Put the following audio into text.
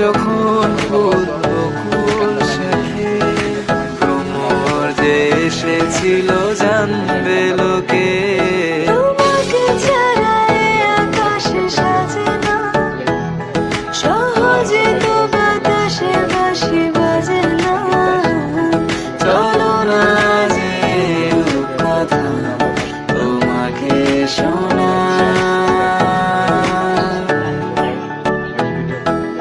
যখন ফুল বকুল শেখে। তোমার যে এসেছিল জানবে লোকে